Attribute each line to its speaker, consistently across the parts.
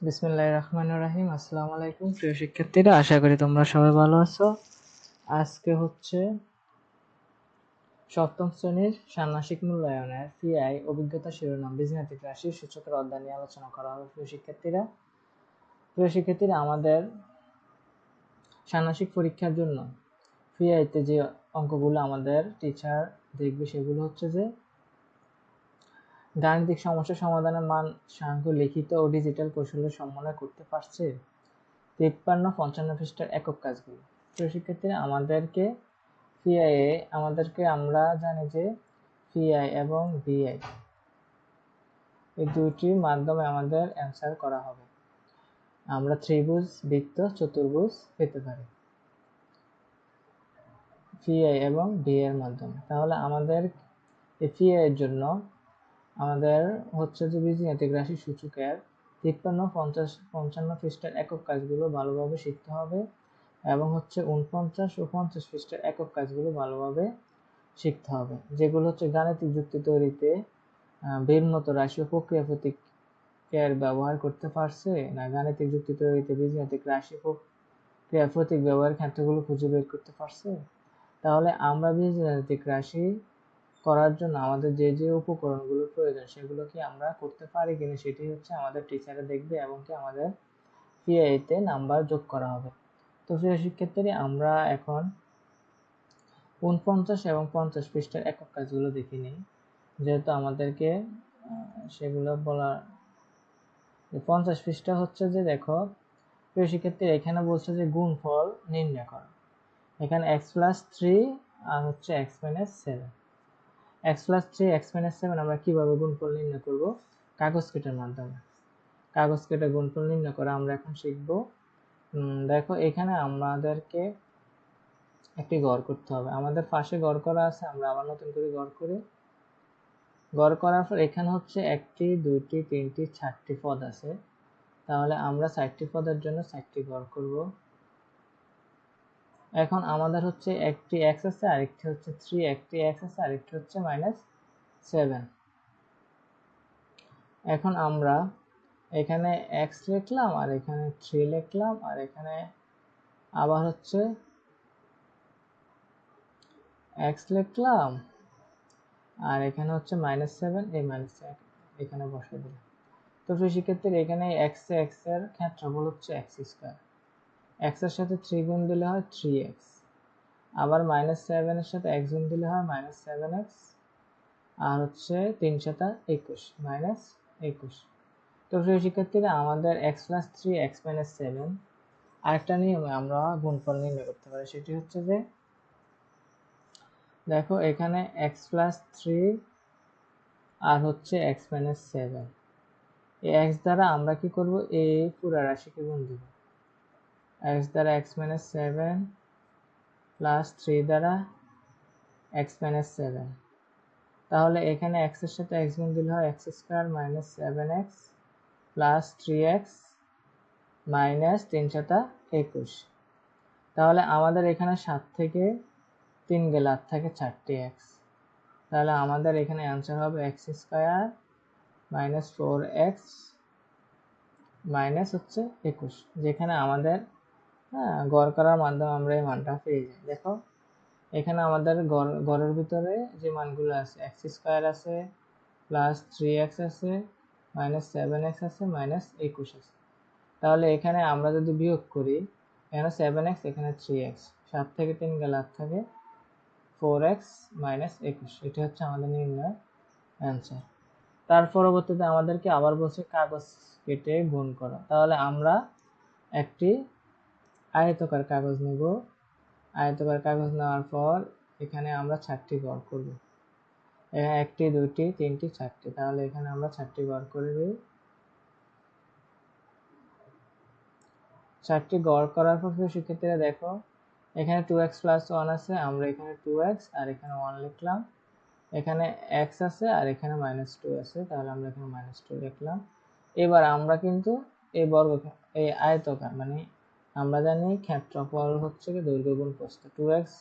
Speaker 1: বিসমিল্লাহ রহমান রাহিম। আসসালামু আলাইকুম প্রিয় শিক্ষার্থীরা, আশা করি তোমরা সবাই ভালো আছো। আজকে হচ্ছে সপ্তম শ্রেণির ষান্মাসিক মূল্যায়নের পিআই অভিজ্ঞতা শিরোনাম বীজগাণিতিক রাশির সূচকের অধ্যায় নিয়ে আলোচনা করা হবে প্রিয় শিক্ষার্থীরা। প্রিয় শিক্ষার্থীরা, আমাদের ষান্মাসিক পরীক্ষার জন্য পিআইতে যে অঙ্কগুলো আমাদের টিচার দেখবে সেগুলো হচ্ছে যে গাণিতিক সমস্যা সমাধানের মান সাংখ্য লিখিত ও ডিজিটাল কৌশলের সমন্বয় করতে পারছে তিপ্পান্ন পঞ্চান্ন পৃষ্ঠার একক কাজগুলো। প্রিয় শিক্ষার্থীরা আমাদেরকে পিআই আমাদেরকে আমরা জানি যে পিআই এবং বিআই এই দুইটির মাধ্যমে আমাদের অ্যান্সার করা হবে। আমরা ত্রিভুজ, বৃত্ত, চতুর্ভুজ পেতে পারি পিআই এবং বি এর মাধ্যমে। তাহলে আমাদের এই পিআই এর জন্য আমাদের হচ্ছে যে বীজগাণিতিক রাশি সূচকের তিপ্পান্ন, পঞ্চাশ, পঞ্চান্ন পৃষ্ঠার একক কাজগুলো ভালোভাবে শিখতে হবে এবং হচ্ছে উনপঞ্চাশ ও পঞ্চাশ পৃষ্ঠার একক কাজগুলো ভালোভাবে শিখতে হবে, যেগুলো হচ্ছে গাণিতিক যুক্তি তৈরিতে ভিন্নত রাশি ও প্রক্রিয়া প্রতীকের ব্যবহার করতে পারছে না, গাণিতিক যুক্তি তৈরিতে বীজগাণিতিক রাশি প্রক্রিয়া প্রতীক ব্যবহারের ক্ষেত্রগুলো খুঁজে বের করতে পারছে? তাহলে আমরা বীজগাণিতিক রাশি করার জন্য আমাদের যে যে উপকরণগুলো প্রয়োজন, সেগুলো কি আমরা করতে পারি কিনা সেটি হচ্ছে আমাদের টিচারে দেখবে এবং কি আমাদের পিআইতে নাম্বার যোগ করা হবে। তো প্রিয় আমরা এখন উনপঞ্চাশ এবং পঞ্চাশ পৃষ্ঠার একক কাজগুলো দেখে নিই। যেহেতু আমাদেরকে সেগুলো বলার পঞ্চাশ পৃষ্ঠা হচ্ছে যে, দেখো, প্রিয় শিক্ষার্থী, এখানে বলছে যে গুণফল নির্ণয় করো। এখানে এক্স প্লাস থ্রি আর হচ্ছে x minus seven x plus three x minus seven আমরা কীভাবে গুণফল নির্ণয় করব? কাগজ কেটের মাধ্যমে। কাগজ কেটে গুণফল নির্ণয় করা আমরা এখন শিখব দেখো এখানে আমাদেরকে একটি গড় করতে হবে। আমাদের পাশে গড় করা আছে, আমরা আবার নতুন করে গড় করি। গড় করার পর এখানে হচ্ছে একটি, দুইটি, তিনটি, চারটি পদ আছে। তাহলে আমরা চারটি পদের জন্য চারটি গড় করব। এখন আমাদের হচ্ছে একটি এক্স আছে, আরেকটি হচ্ছে থ্রি একটি এক্স আছে, আরেকটি হচ্ছে মাইনাস সেভেন এখন আমরা এখানে এক্স লিখলাম, আর এখানে থ্রি লিখলাম, আর এখানে আবার হচ্ছে এক্স লিখলাম, আর এখানে হচ্ছে মাইনাস সেভেন এই মাইনাস এখানে বসে দিলাম। তো সেক্ষেত্রে এখানে এক্স এক্সের ক্ষেত্রফল হচ্ছে এক্স স্কোয়ার এক্সের সাথে থ্রি গুণ দিলে হয় থ্রি এক্স আবার মাইনাস সেভেনের সাথে এক গুণ দিলে হয় মাইনাস সেভেন এক্স আর হচ্ছে তিন সাতা একুশ মাইনাস একুশ। তো প্রিয় শিক্ষার্থীরা, আমাদের x plus three x minus seven আরেকটা নিয়মে আমরা গুণফল নির্ণয় করতে পারি। সেটি হচ্ছে যে, দেখো এখানে এক্স প্লাস থ্রি আর হচ্ছে এক্স মাইনাস সেভেন এই এক্স দ্বারা আমরা কি করব? এই পুরা রাশিকে গুণ দিব। এক্স দ্বারা x minus seven plus three দ্বারা এক্স মাইনাস সেভেন তাহলে এখানে এক্সের সাথে এক্স গুণ দিলে হয় x square minus seven x plus three x minus তিন সাতা একুশ। তাহলে আমাদের এখানে সাত থেকে তিন গেলে আট থেকে চারটি এক্স তাহলে আমাদের এখানে অ্যান্সার হবে x square minus four x minus হচ্ছে একুশ। যেখানে আমাদের হ্যাঁ গড় করার মাধ্যমে আমরা এই মানটা পেয়ে যাই। দেখো, এখানে আমাদের গড়ের ভিতরে যে মানগুলো আছে এক্স স্কোয়ার আছে প্লাস থ্রি এক্স আছে মাইনাস সেভেন এক্স আছে মাইনাস একুশ আছে। তাহলে এখানে আমরা যদি বিয়োগ করি, এখানে সেভেন এক্স এখানে থ্রি এক্স সাত থেকে তিন গেলে আট থাকে ফোর এক্স মাইনাস একুশ। এটা হচ্ছে আমাদের নির্ণয় অ্যান্সার তার পরবর্তীতে আমাদেরকে আবার বলছে কাগজ কেটে গুণ করা। তাহলে আমরা একটি আয়তকার কাগজ নেব। আয়তকার কাগজ নেওয়ার পর এখানে আমরা চারটি গড় করব। একটি, দুইটি, তিনটি, চারটি। তাহলে এখানে আমরা চারটি গড় করে দিই। চারটি গড় করার পর শিক্ষার্থীরা দেখো, এখানে টু এক্স প্লাস ওয়ান আছে, আমরা এখানে টু এক্স আর এখানে ওয়ান লিখলাম। এখানে এক্স আছে, আর এখানে মাইনাস টু আছে, তাহলে আমরা এখানে মাইনাস টু লিখলাম। এবার আমরা কিন্তু এই বর্গ এই আয়তকার মানে আমরা জানি ক্ষেত্রফল হচ্ছে কি দৈর্ঘ্য গুণ প্রস্থ টু এক্স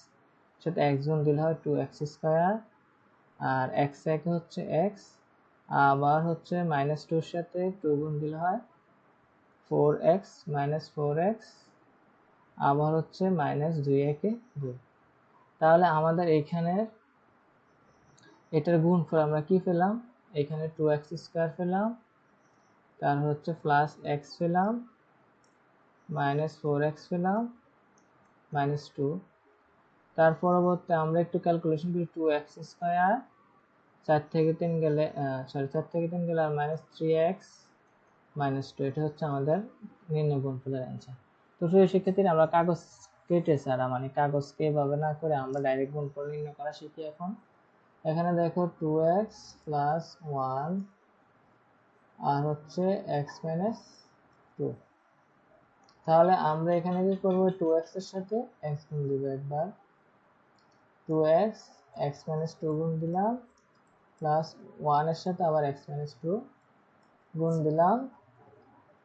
Speaker 1: সাথে এক্স গুণ দিলে হয় টু এক্স স্কোয়ার আর এক্স এক হচ্ছে এক্স আবার হচ্ছে মাইনাস টুর সাথে টু গুণ দিলে হয় four x minus four x আবার হচ্ছে মাইনাস দুই একে দুই তাহলে আমাদের এখানে এটার গুণ গুণফল আমরা কি পেলাম? এখানে টু এক্স স্কোয়ার পেলাম, তার হচ্ছে প্লাস এক্স পেলাম মাইনাস ফোর এক্স পেলাম, মাইনাস টু। তার পরবর্তী আমরা একটু ক্যালকুলেশন করি টু এক্স স্কোয়ার চার থেকে তিন গেলে সরি চার থেকে তিন গেলে আর minus three x minus two এটা হচ্ছে আমাদের নির্ণয় গুণফলের অ্যান্সার তো সেই শিক্ষার্থীরা আমরা কাগজ কেটে স্যার মানে কাগজকে এভাবে না করে আমরা ডাইরেক্ট গুণফল নির্ণয় করা শিখি এখন। এখানে দেখো টু এক্স প্লাস ওয়ান আর হচ্ছে এক্স মাইনাস টু তাহলে আমরা এখানে কি করব? টু এক্সের সাথে এক্স গুণ দিব একবার two x x minus two গুণ দিলাম প্লাস ওয়ানের সাথে আবার এক্স মাইনাস টু গুণ দিলাম,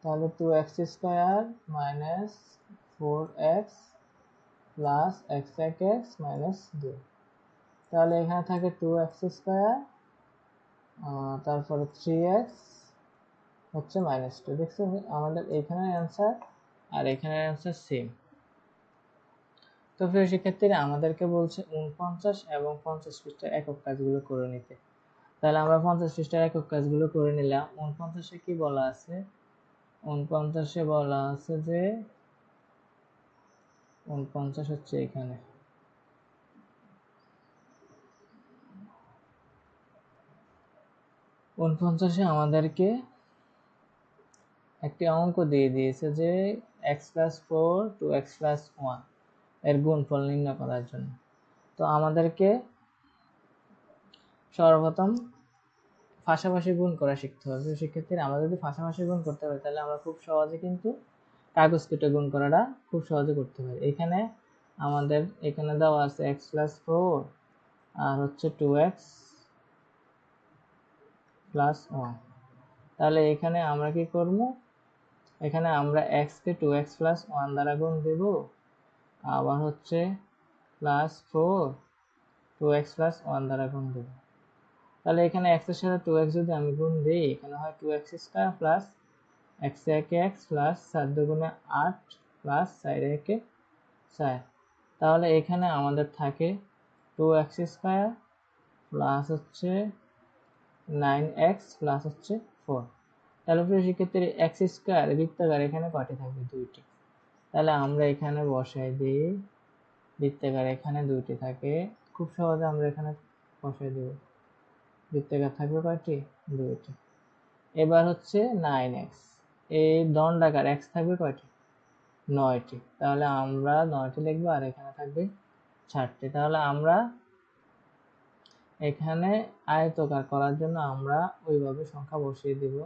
Speaker 1: তাহলে two x square minus four x plus x এক এক্স মাইনাস তাহলে এখানে থাকে টু এক্স স্কোয়ার তারপরে থ্রি এক্স হচ্ছে মাইনাস টু দেখছেন? আমাদের এখানে অ্যান্সার আর এখানের অ্যান্সার সেম তো প্রিয় শিক্ষার্থীরা আমাদেরকে বলছে উনপঞ্চাশ এবং পঞ্চাশ পৃষ্ঠার একক কাজগুলো করে নিতে। তাহলে আমরা পঞ্চাশ পৃষ্ঠার একক কাজগুলো করে নিলাম। উনপঞ্চাশে কি বলা আছে? উনপঞ্চাশে বলা আছে যে উনপঞ্চাশ হচ্ছে এখানে। উনপঞ্চাশে আমাদেরকে একটি অঙ্ক দিয়ে দিয়েছে যে x plus four two x plus ওয়ানের গুণফল নির্ণয় করার জন্য। তো আমাদেরকে সর্বপ্রথম পাশাপাশি গুণ করা শিখতে হবে। সেক্ষেত্রে আমরা যদি পাশাপাশি গুণ করতে পারি, তাহলে আমরা খুব সহজে কিন্তু কাগজ কেটে গুণ করাটা খুব সহজে করতে পারি। এখানে আমাদের, এখানে দেওয়া আছে এক্স প্লাস ফোর আর হচ্ছে টু এক্স প্লাস ওয়ান তাহলে এখানে আমরা কি করব? এখানে আমরা এক্সকে টু এক্স প্লাস ওয়ান দ্বারা গুণ দেব। আবার হচ্ছে plus four two x plus one দ্বারা গুণ দেব। তাহলে এখানে এক্সের সাথে টু এক্স যদি আমি গুণ দিই, এখানে হয় two x square plus x একে এক্স প্লাস চার দুগুণে আট প্লাস চার একে চার। তাহলে এখানে আমাদের থাকে টু এক্স স্কোয়ার প্লাস হচ্ছে নাইন এক্স প্লাস হচ্ছে ফোর তাহলে শিক্ষার্থীর এক্স স্কোয়ার বৃত্তাকার এখানে কয়টি থাকবে দুইটি। তাহলে আমরা এখানে বসাই দিই, বৃত্তাকার এখানে দুইটি থাকে। খুব সহজে আমরা এখানে বসাই দেব। বৃত্তাকার থাকবে কয়টি? দুইটি। এবার হচ্ছে নাইন এক্স এই দণ্ডাকার এক্স থাকবে কয়টি? নয়টি। তাহলে আমরা নয়টি লিখব আর এখানে থাকবে চারটি। তাহলে আমরা এখানে আয়তকার করার জন্য আমরা ওইভাবে সংখ্যা বসিয়ে দেব।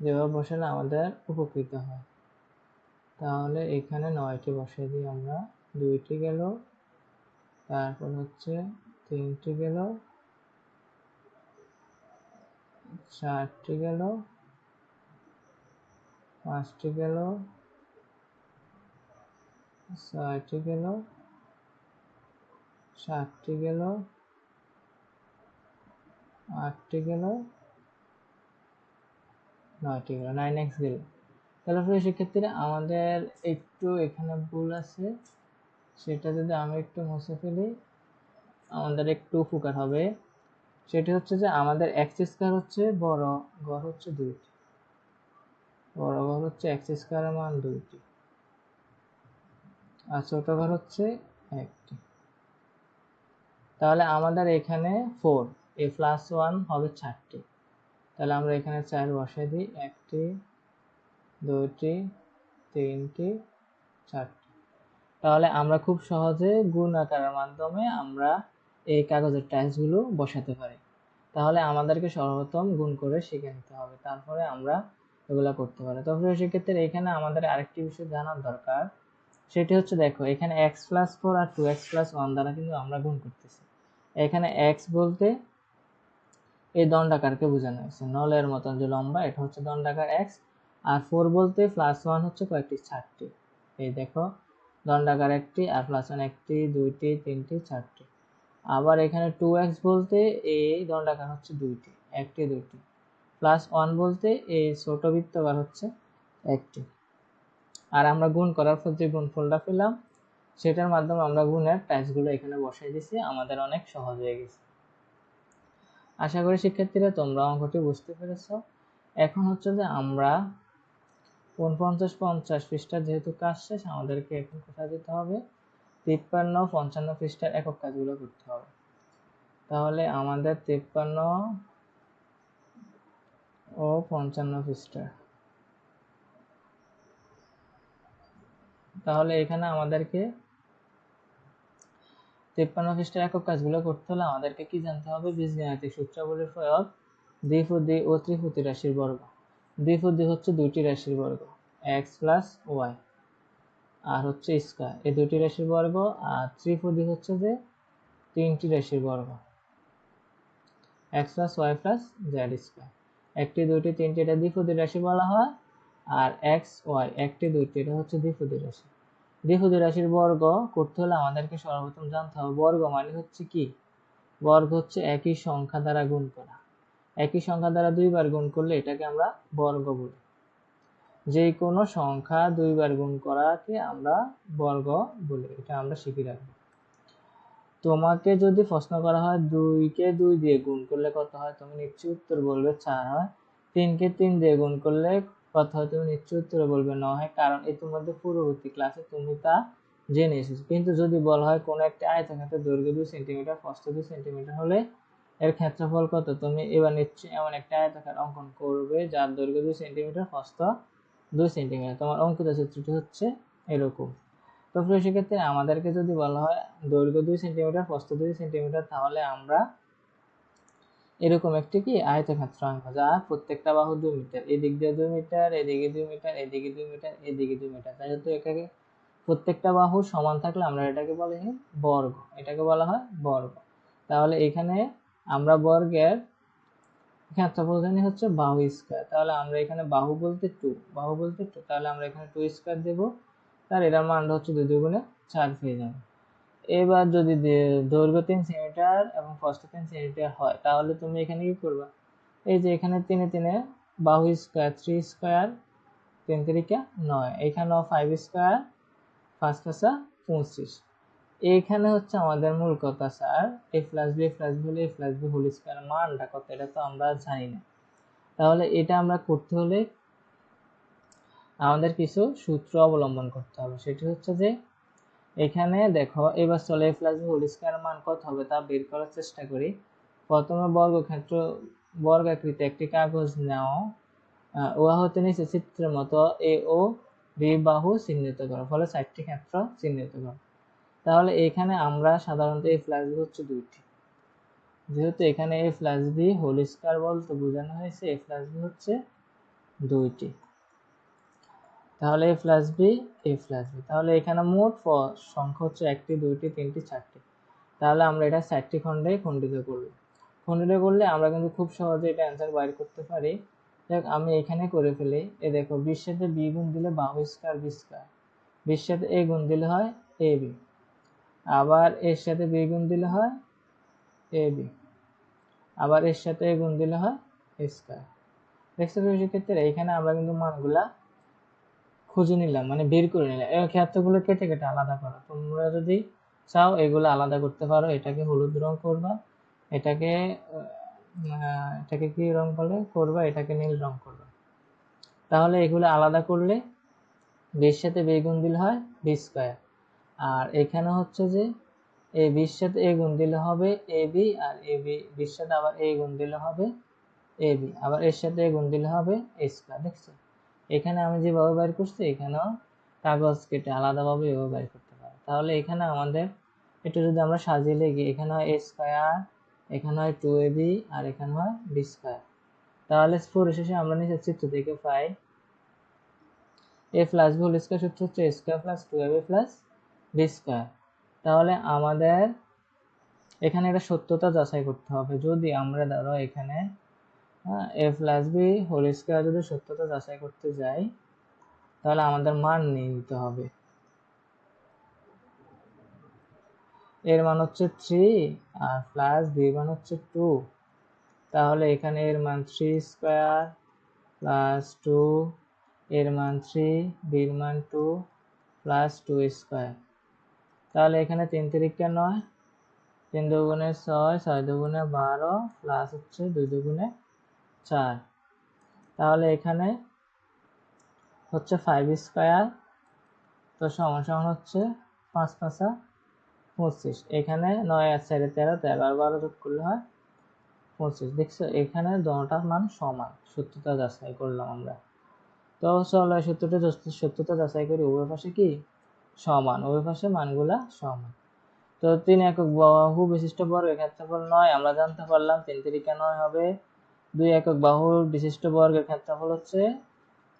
Speaker 1: যেভাবে বসালে আমাদের উপকৃত হয়। তাহলে এখানে নয়টি বসিয়ে দিই আমরা। দুইটি গেল, তারপর হচ্ছে তিনটি গেল, চারটি গেল, পাঁচটি গেল, ছয়টি গেল, সাতটি গেল, আটটি গেল নয়টি গেল নাইন এক্স গেল তাহলে প্রিয় শিক্ষার্থীরা আমাদের একটু এখানে ভুল আছে। সেটা যদি আমি একটু মুছে ফেলি, আমাদের একটু উপকার হবে। সেটি হচ্ছে যে আমাদের এক্স স্কোয়ার হচ্ছে বড় ঘর হচ্ছে দুইটি। বড় ঘর হচ্ছে এক্স স্কোয়ারের মান দুইটি। আর ছোট ঘর হচ্ছে একটি। তাহলে আমাদের এখানে ফোর এ প্লাস ওয়ান হবে চারটি। তাহলে আমরা এখানে চার বসাই দিই। একটি, দুইটি, তিনটি, চারটি। তাহলে আমরা খুব সহজে গুণ আকারের মাধ্যমে আমরা এই কাগজের টাইলসগুলো বসাতে পারি। তাহলে আমাদেরকে সর্বপ্রথম গুণ করে শিখে নিতে হবে। তারপরে আমরা এগুলো করতে পারি। তো সেক্ষেত্রে এখানে আমাদের আরেকটি বিষয় জানার দরকার। সেটি হচ্ছে, দেখো, এখানে এক্স প্লাস ফোর আর টু এক্স প্লাস ওয়ান দ্বারা কিন্তু আমরা গুণ করতেছি। এখানে এক্স বলতে এই দণ্ডাকারকে বোঝানো হয়েছে। নলের মতন যে লম্বা, এটা হচ্ছে দণ্ডাকার এক্স আর ফোর বলতে প্লাস ওয়ান হচ্ছে কয়েকটি, চারটি। এই দেখো, দণ্ডাকার একটি আর প্লাস ওয়ান একটি, দুইটি, তিনটি, চারটি। আবার এখানে টু এক্স বলতে এই দণ্ডাকার হচ্ছে দুইটি, একটি, দুইটি। প্লাস ওয়ান বলতে এই ছোট বৃত্তকার হচ্ছে একটি। আর আমরা গুণ করার পর যে গুণফলটা পেলাম, সেটার মাধ্যমে আমরা গুণের টাইপসগুলো এখানে বসাই দিছি আমাদের অনেক সহজ হয়ে গেছে। আশা করি শিক্ষার্থীরা তোমরা অঙ্কটি বুঝতে পেরেছ। এখন হচ্ছে যে আমরা উনপঞ্চাশ পঞ্চাশ পৃষ্ঠার যেহেতু কাজ শেষ, আমাদেরকে এখন কোথায় যেতে হবে? তিপ্পান্ন পঞ্চান্ন পৃষ্ঠার একক কাজগুলো করতে হবে। তাহলে আমাদের তিপ্পান্ন ও পঞ্চান্ন পৃষ্ঠা। তাহলে এখানে আমাদেরকে তিপ্পান্ন পৃষ্ঠার একক কাজগুলো করতে হলে আমাদেরকে কি জানতে হবে? বীজগাণিতিক সূত্রাবলীর প্রয়োগ দ্বিপদী ও ত্রিপদী রাশির বর্গ। দ্বিপদী হচ্ছে দুইটি রাশির বর্গ এক্স প্লাস ওয়াই আর হচ্ছে স্কয়ার এই দুটি রাশির বর্গ আর ত্রিপদী হচ্ছে যে তিনটি রাশির বর্গ x plus y plus z square একটি, দুইটি, তিনটি এটা দ্বিপদী রাশি বলা হয়, আর এক্স ওয়াই একটি, দুইটি এটা হচ্ছে দ্বিপদী রাশি। দ্বিপদী রাশির বর্গ করতে হলে আমাদেরকে সর্বপ্রথম জানতে হবে, বর্গ মানে হচ্ছে কি? বর্গ হচ্ছে একই সংখ্যা দ্বারা গুণ করা। একই সংখ্যা দ্বারা দুইবার গুণ করলে এটাকে আমরা বর্গ বলি। যে কোনো সংখ্যা দুইবার গুণ করাকে আমরা বর্গ বলি, এটা আমরা শিখে রাখব। তোমাকে যদি প্রশ্ন করা হয়, দুইকে দুই দিয়ে গুণ করলে কত হয়? তুমি নিশ্চয়ই উত্তর বলবে চার হয়। তিনকে তিন দিয়ে গুণ করলে হয় তুমি নিশ্চয় উত্তরে বলবে, ন, হয়, কারণ ইতিমধ্যে পূর্ববর্তী ক্লাসে তুমি তা জেনে এসেছ। কিন্তু যদি বলা হয় কোনো একটা আয়তক্ষেত্রের দৈর্ঘ্য দুই সেন্টিমিটার প্রস্থ দুই সেন্টিমিটার হলে এর ক্ষেত্রফল কত? তুমি এবার নিশ্চয়ই এমন একটা আয়তাকার অঙ্কন করবে যার দৈর্ঘ্য দুই সেন্টিমিটার প্রস্থ দুই সেন্টিমিটার। তোমার অঙ্কিত চিত্রটি হচ্ছে এরকম। তো সেক্ষেত্রে আমাদেরকে যদি বলা হয় দৈর্ঘ্য দুই সেন্টিমিটার প্রস্থ দুই সেন্টিমিটার, তাহলে আমরা এরকম একটি কি? আয়তক্ষেত্র আঁকব যা প্রত্যেকটা বাহু দুই মিটার, এদিক দিয়ে দুই মিটার, এদিকে দুই মিটার, এদিকে দুই মিটার, এদিকে দুই মিটার। যেহেতু এটাকে প্রত্যেকটা বাহু সমান থাকলে আমরা এটাকে বলি বর্গ। এটাকে বলা হয় বর্গ। তাহলে এখানে আমরা বর্গের ক্ষেত্রফল জানি হচ্ছে বাহু স্কোয়ার তাহলে আমরা এখানে বাহু বলতে টু বাহু বলতে টু তাহলে আমরা এখানে টু স্কোয়ার দেবো। তার এটার মানটা হচ্ছে দুই দুগুণে চার পেয়ে যাবে। এবার যদি দৈর্ঘ্য তিন সেন্টিমিটার এবং প্রস্থ তিন সেন্টিমিটার হয়, তাহলে তুমি এখানে কি করবা? এই যে এখানে তিনে তিনে বাহু স্কোয়ার থ্রি স্কোয়ার তিন তিরিকা নয়। এখানেও ফাইভ স্কোয়ার পাঁচ পাঁচা পঁচিশ। এইখানে হচ্ছে আমাদের মূল কথা, sir A plus B plus B হলে A plus B whole square মানটা কত, এটা তো আমরা জানি না। তাহলে এটা আমরা করতে হলে আমাদের কিছু সূত্র অবলম্বন করতে হবে। সেটি হচ্ছে যে এখানে দেখো, এবার চলে এ প্লাস হোল স্কোয়ার মান কত হবে তা বের করার চেষ্টা করি। প্রথমে বর্গক্ষেত্র, বর্গাকৃতি একটি কাগজ নাও। উহা হতে নিচে চিত্রের মতো এ ও বি বাহু চিহ্নিত করো, ফলে চারটি ক্ষেত্র চিহ্নিত করো। তাহলে এখানে আমরা সাধারণত এই প্লাস বি হচ্ছে দুইটি। যেহেতু এখানে A plus B whole square বলতে বোঝানো হয়েছে এ প্লাস বি হচ্ছে দুইটি। তাহলে A plus B A plus B তাহলে এখানে মোট সংখ্যা হচ্ছে একটি, দুইটি, তিনটি, চারটি। তাহলে আমরা এটা চারটি খণ্ডে খণ্ডিত করব। খণ্ডিত করলে আমরা কিন্তু খুব সহজে এটা অ্যান্সার বাইর করতে পারি। দেখ, আমি এখানে করে ফেলি। এ দেখো বিশ সাথে বি গুণ দিলে বাহু স্কোয়ার বি স্কোয়ার বিশ সাথে এ গুণ দিলে হয় এ বি আবার এর সাথে বি গুণ দিলে হয় এ বি আবার এর সাথে এ গুণ দিলে হয় স্কোয়ার দেখতে পাচ্ছি ক্ষেত্রে এখানে আমরা কিন্তু মানগুলা খুঁজে নিলাম মানে বের করে নিলাম। এই ক্ষেত্রগুলো কেটে কেটে আলাদা করা। তোমরা যদি চাও এগুলো আলাদা করতে পারো, এটাকে হলুদ রং করবা, এটাকে এটাকে কি রং বলে? করবা, এটাকে নীল রং করবা। তাহলে এগুলো আলাদা করলে বিশ সাথে বেগুন দিলে হয় বি স্কোয়ার। আর এখানে হচ্ছে যে, এ বিশ সাথে এ গুণ দিলে হবে A B, R A B, বিশ সাথে আবার এ গুণ দিলে হবে এ বি। আবার এর সাথে এ গুণ দিলে হবে এ স্কোয়ার, দেখছ? এখানে আমি যেভাবে বের করছি, এখানেও কাগজ কেটে আলাদাভাবে এভাবে বের করতে পারো। তাহলে এখানে আমাদের একটু যদি আমরা সাজিয়ে লিখি, এখানে হয় এ স্কোয়ার এখানে হয় টু এ আর এখানে হয় বি স্কোয়ার তাহলে পরিশেষে আমরা নিচের চিত্র থেকে পাই A plus B whole square সূত্র হচ্ছে A square plus two A plus B square তাহলে আমাদের এখানে একটা সত্যতা যাচাই করতে হবে। যদি আমরা ধরো এখানে A plus B whole square যদি সত্যতা যাচাই করতে যাই, তাহলে আমাদের মান নিয়ে নিতে হবে। এর মান হচ্ছে থ্রি আর প্লাস বি মান হচ্ছে টু তাহলে এখানে এর মান থ্রি স্কোয়ার প্লাস টু এর মান থ্রি বির মান টু প্লাস টু স্কোয়ার তাহলে এখানে তিন তিরিকা নয়, তিন দুগুণে ছয় ছয় দুগুণে বারো প্লাস হচ্ছে দুই দুগুণে চার। তাহলে এখানে হচ্ছে ফাইভ স্কোয়ার তো সমান সমান হচ্ছে পাঁচ পাঁচা পঁচিশ। এখানে নয় আর চারে তেরো তেরো আর বারো যোগ করলে হয় পঁচিশ। দেখছ, এখানে দোনোটার মান সমান সত্যতা যাচাই করলাম আমরা। তো চলো সত্যটা সত্যতা যাচাই করি, উভয় পাশে কি? সমান। উভয় পাশে মানগুলা সমান। তো তিন একক বাহু বিশিষ্ট বর্গের ক্ষেত্রফল নয়, আমরা জানতে পারলাম তিন তিরিকা নয় হবে দুই একক বাহু বিশিষ্ট বর্গের ক্ষেত্রফল হচ্ছে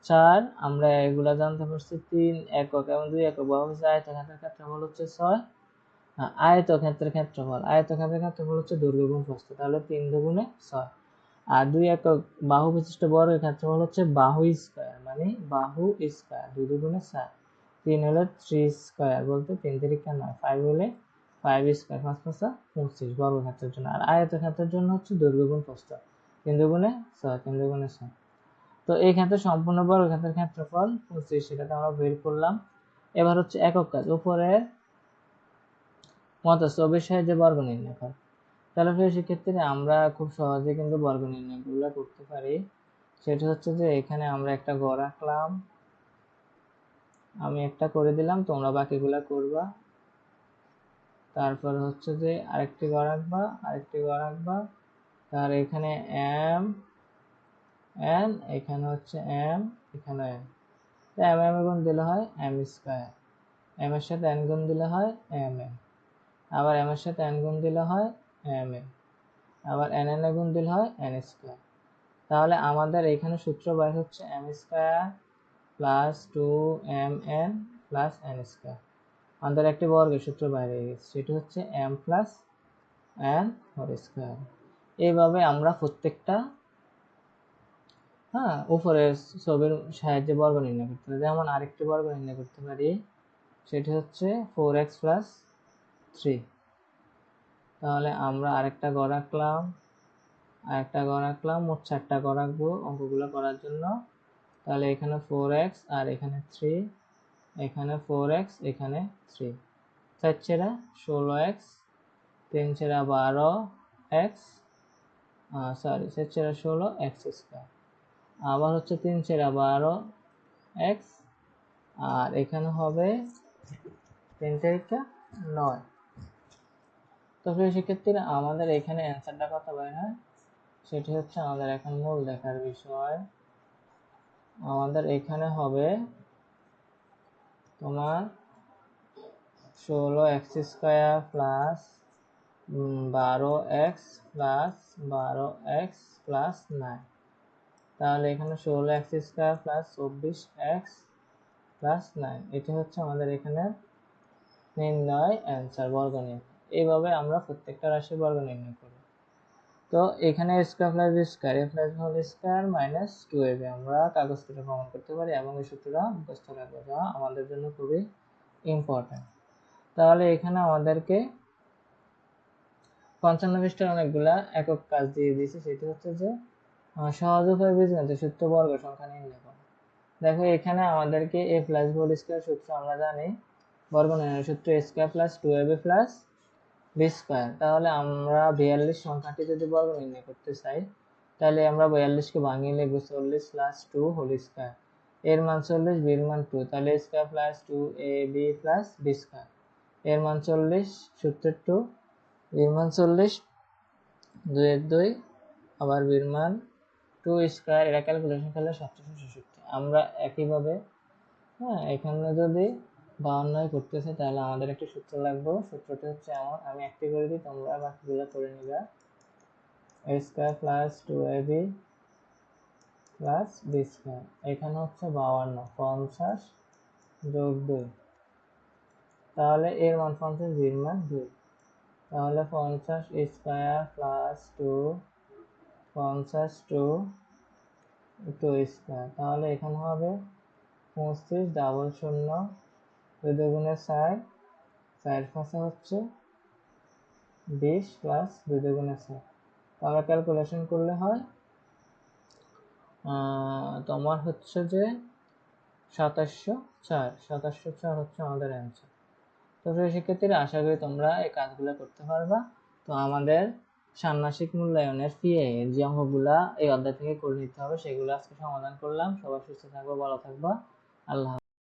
Speaker 1: চার। আমরা এগুলা জানতে পারছি তিন একক এবং দুই একক বাহু আয়তক্ষেত্রের ক্ষেত্রফল হচ্ছে ছয়। আয়তক্ষেত্রের ক্ষেত্রফল আয়তক্ষেত্রের ক্ষেত্রফল হচ্ছে দৈর্ঘ্য গুণ প্রস্থ, তাহলে তিন দুগুণে ছয়। আর দুই একক বাহু বিশিষ্ট বর্গের ক্ষেত্রফল হচ্ছে বাহু স্কোয়ার মানে বাহু স্কোয়ার, দুই দুগুণে চার। তিন হলে থ্রি স্কোয়ার বলতে তিন তিরিকা নয় ফাইভ হলে ফাইভ স্কোয়ার, পাঁচ পাঁচা পঁচিশ বর্গক্ষেত্রের জন্য। আর আয়তক্ষেত্রের জন্য হচ্ছে দৈর্ঘ্য গুণ প্রস্থ। তিন দুগুণে ছয় তিন দুগুণে ছয় তো এই ক্ষেত্রে সম্পূর্ণ বর্গক্ষেত্রের ক্ষেত্রফল পঁচিশ সেটাতে আমরা বের করলাম। এবার হচ্ছে একক কাজ, উপরের মতো চব্বিশ সাহায্যে বর্গ নির্ণয় কর তাহলে ফের সেক্ষেত্রে আমরা খুব সহজে কিন্তু বর্গ নির্ণয়গুলো করতে পারি। সেটা হচ্ছে যে এখানে আমরা একটা গ রাখলাম আমি একটা করে দিলাম, তোমরা বাকিগুলা করবা। তারপর হচ্ছে যে আরেকটি গ রাখবা আরেকটি গ রাখবা তার এখানে এম এন এখানে হচ্ছে এম এখানে এম এম এম গুণ দিলে হয় এম স্কোয়ার এম এর সাথে এন গুণ দিলে হয় এম এম আবার এম এর সাথে এন গুণ দিলে হয় এম এম আবার এন এন গুণ দিলে হয় এন স্কোয়ার তাহলে আমাদের এখানে সূত্র বাইর হচ্ছে M square plus two M N plus N square আমাদের একটি বর্গের সূত্র বাইরে গেছে। সেটি হচ্ছে M plus N whole square এইভাবে আমরা প্রত্যেকটা হ্যাঁ উপরের ছবির সাহায্যে বর্গ নির্ণয় করতে পারি। যেমন আরেকটি বর্গ নির্ণয় করতে পারি, সেটি হচ্ছে ফোর এক্স প্লাস থ্রি তাহলে আমরা আরেকটা গড় রাখলাম আরেকটা গড় রাখলাম মোট চারটা গড় রাখব অঙ্কগুলো করার জন্য। তাহলে এখানে ফোর এক্স আর এখানে থ্রি এখানে ফোর এক্স এখানে থ্রি চার ছেড়া ষোলো এক্স তিন ছেড়া বারো এক্স সরি চার ছেড়া ষোলো এক্স স্কোয়ার আবার হচ্ছে তিন ছেড়া বারো এক্স আর এখানে হবে তিন তারিখটা নয়। তো সেক্ষেত্রে আমাদের এখানে অ্যান্সারটা কত বের হয় সেটি হচ্ছে আমাদের এখন মূল দেখার বিষয়। আমাদের এখানে হবে তোমার ষোলো এক্স স্কোয়ার প্লাস বারো এক্স প্লাস বারো এক্স প্লাস নাইন। তাহলে এখানে ষোলো এক্স স্কোয়ার প্লাস চব্বিশ এক্স প্লাস নাইন। এটি হচ্ছে আমাদের এখানে নির্ণয় অ্যান্সার, বর্গ নির্ণয়। এইভাবে আমরা প্রত্যেকটা রাশি বর্গ নির্ণয় করি। তো এখানে square plus square A plus whole square minus two AB আমরা কাগজ কেটে প্রমাণ করতে পারি এবং এই সূত্রটা মুখস্থ রাখব, যা আমাদের জন্য খুবই ইম্পর্টেন্ট তাহলে এখানে আমাদেরকে পঞ্চান্ন পৃষ্ঠার অনেকগুলা একক কাজ দিয়ে দিয়েছে, সেটি হচ্ছে যে সহজ উপায় বীজগণিত সূত্র বর্গ সংখ্যা নির্ণয় করা। দেখো, এখানে আমাদেরকে এ প্লাস হোল স্কোয়ার সূত্র আমরা জানি, বর্গ নির্ণয় সূত্র A square plus two AB plus B square তাহলে আমরা বিয়াল্লিশ সংখ্যাটি যদি বর্গ নির্ণয় করতে চাই, তাহলে আমরা বিয়াল্লিশকে ভাঙিয়ে লিখব চল্লিশ প্লাস টু হোল স্কোয়ার এর মান চল্লিশ বির মান টু তাহলে square plus two A B plus B square এর মান চল্লিশ, সূত্রের টু বির মান চল্লিশ, দুয়ের দুই, আবার বির মান টু স্কোয়ার এটা ক্যালকুলেশন করলে সাতশো ছেষট্টি। আমরা একইভাবে হ্যাঁ এখানে যদি বাউন্নয় করতেছে, তাহলে আমাদের একটি সূত্র লাগবে। সূত্রটি হচ্ছে এমন, আমি একটি করে দিই, তোমরা বাকিগুলো করে নিবা। A square plus two A B plus B square এখানে হচ্ছে বাউান্ন পঞ্চাশ যোগ দুই। তাহলে এর মান পঞ্চাশ বির মান দুই। তাহলে পঞ্চাশ স্কোয়ার প্লাস টু পঞ্চাশ টু টু স্কোয়ার তাহলে এখানে হবে পঁচিশ ডাবল শূন্য দুই দুগুণে চার চার পাঁচে হচ্ছে বিশ প্লাস দুই দুগুণে চার। তাহলে ক্যালকুলেশন করলে হয় তোমার হচ্ছে যে সাতাশশো চার। সাতাশশো চার হচ্ছে আমাদের অ্যান্সার তো প্রিয় শিক্ষার্থীরা, আশা করি তোমরা এই কাজগুলো করতে পারবা। তো আমাদের ষান্মাসিক মূল্যায়নের এর যে অঙ্কগুলা এই অধ্যায় থেকে করে নিতে হবে, সেগুলো আজকে সমাধান করলাম। সবাই সুস্থ থাকব ভালো থাকবা। আল্লাহ।